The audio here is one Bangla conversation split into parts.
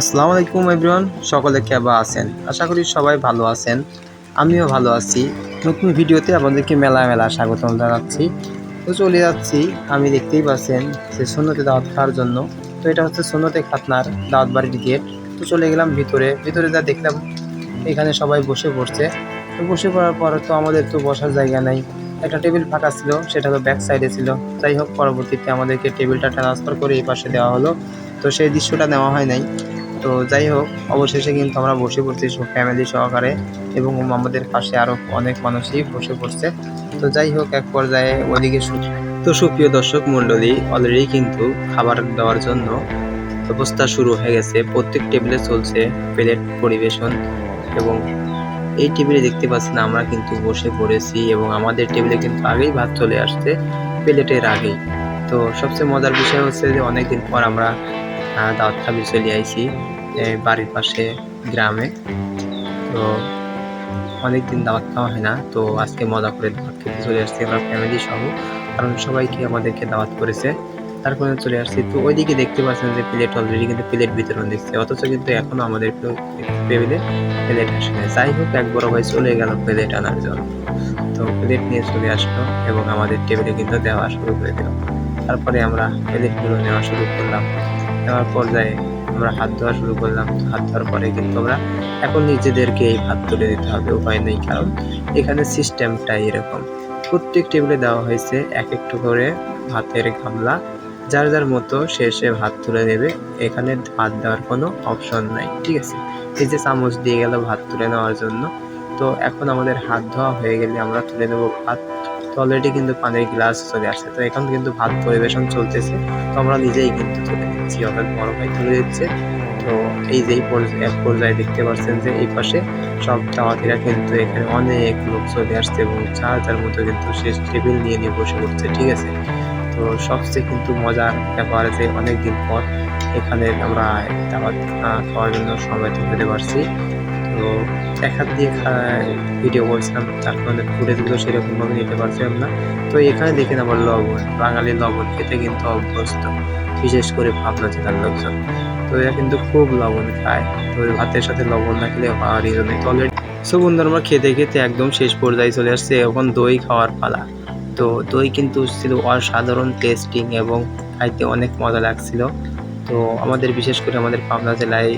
আসসালামু আলাইকুম এভরিওয়ান সকলে কেবা আছেন? আশা করি সবাই ভালো আছেন। আমিও ভালো আছি। নতুন ভিডিওতে আপনাদেরকে মেলা মেলা স্বাগতম জানাচ্ছি। তো চলে যাচ্ছি। আমি দেখতেই পাচ্ছেন যে সুন্নতে দাওয়াত খাওয়ার জন্য। তো এটা হচ্ছে সুন্নতে খাতনার দাওয়াত বাড়ির গেট। তো চলে গেলাম ভিতরে। ভিতরে যা দেখলাম, এখানে সবাই বসে পড়ছে। তো বসে পড়ার পর তো আমাদের তো বসার জায়গা নাই। একটা টেবিল ফাঁকা ছিল, সেটা তো ব্যাক সাইডে ছিল। যাই হোক, পরবর্তীতে আমাদেরকে টেবিলটা ট্রান্সফার করে এই পাশে দেওয়া হলো। তো সেই দৃশ্যটা নেওয়া হয় নাই। তো যাই হোক, অবশেষে কিন্তু আমরা বসে পড়ছি সব ফ্যামিলি সহকারে এবং আমাদের পাশে আরও অনেক মানুষই বসে পড়ছে। তো যাই হোক, এক পর্যায়ে ওদিকে তো সুপ্রিয় দর্শক মণ্ডলী অলরেডি কিন্তু খাবার দেওয়ার জন্য ব্যবস্থা শুরু হয়ে গেছে। প্রত্যেক টেবিলে চলছে প্লেট পরিবেশন এবং এই টেবিলে দেখতে পাচ্ছেন আমরা কিন্তু বসে পড়েছি এবং আমাদের টেবিলে কিন্তু আগেই ভাত চলে আসছে প্লেটের আগেই। তো সবচেয়ে মজার বিষয় হচ্ছে যে অনেকদিন পর আমরা দাওয়াত খাবি চলে আইছি বাড়ির পাশে গ্রামে। তো অনেকদিন দাওয়াত খাওয়া হয় না, তো আজকে মজা করে দাওয়াত খেতে চলে আসছি আমরা ফ্যামিলি সহ, কারণ সবাইকে আমাদেরকে দাওয়াত করেছে। তারপরে চলে আসছি, তো ওইদিকে দেখতে পাচ্ছেন যে প্লেট অলরেডি কিন্তু প্লেট বিতরণ দিচ্ছে, অথচ কিন্তু এখনও আমাদের টেবিলে প্লেট আসে না যাই হোক, এক বড় ভাই চলে গেল প্লেট আনার জন্য। তো প্লেট নিয়ে চলে আসলো এবং আমাদের টেবিলে কিন্তু দেওয়া শুরু করে দিল। তারপরে আমরা প্লেটগুলো নেওয়া শুরু করলাম। নেওয়ার পর্যায়ে আমরা হাত ধোয়া শুরু করলাম, হাত ধোয়ার পরে কিন্তু আমরা এখন নিজেদেরকে এই ভাত তুলে দিতে হবে, উপায় নেই, কারণ এখানে সিস্টেমটাই এরকম। প্রত্যেক টেবিলে দেওয়া হয়েছে এক একটু করে ভাতের গামলা, যার যার মতো সে সে ভাত তুলে নেবে, এখানে ভাত দেওয়ার কোনো অপশন নাই, ঠিক আছে? এই যে চামচ দিয়ে গেল ভাত তুলে নেওয়ার জন্য, তো এখন আমাদের হাত ধোয়া হয়ে গেলে আমরা তুলে নেব ভাত। তো অলরেডি কিন্তু পানির গ্লাস চলে আসছে। তো এখন কিন্তু ভাত পরিবেশন চলতেছে। তো আমরা নিজেই কিন্তু তুলে নিচ্ছি অর্থাৎ বড় ভাই তুলে দিচ্ছে তো এই যে এক পর্যায়ে দেখতে পাচ্ছেন যে এই পাশে সব দাওয়াতিরা কিন্তু এখানে অনেক লোক চলে আসছে এবং যার তার মতো কিন্তু শেষ টেবিল নিয়ে নিয়ে বসে পড়ছে, ঠিক আছে? তো সবচেয়ে কিন্তু মজার ব্যাপার যে অনেকদিন পর এখানে আমরা দাওয়াত খাওয়ার জন্য সময় পেতে পারছি। তো এক হাত দিয়ে ভিডিও করছিলাম তার কারণে ফুটেজগুলো সেরকমভাবে নিতে পারছিলাম না। তো এখানে দেখেন আমার লবণ, বাঙালি লবণ খেতে কিন্তু অভ্যস্ত, বিশেষ করে ভাবনা জেলার লোকজন। তো এরা কিন্তু খুব লবণ খায়, তো ভাতের সাথে লবণ না খেলে হওয়ারই জন্য তো অলরেডি সো বন্ধুরা, আমরা খেতে খেতে একদম শেষ পর্যায়ে চলে আসছে, এখন দই খাওয়ার পালা। তো দই কিন্তু ছিল অসাধারণ টেস্টিং এবং খাইতে অনেক মজা লাগছিল। তো আমাদের, বিশেষ করে আমাদের পাবনা জেলায়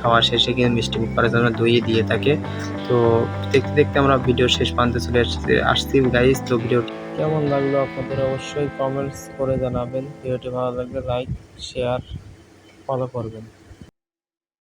খাওয়া শেষে কিন্তু মিষ্টি মুখ করার জন্য দই দিয়ে থাকে। তো দেখতে দেখতে আমরা ভিডিও শেষ প্রান্তে চলে আসছি আসছি। গাইজ তো ভিডিও কেমন লাগল আপনাদের? অবশ্যই কমেন্টস করে জানাবেন। ভিডিওটি ভালো লাগলে লাইক শেয়ার ফলো করবেন।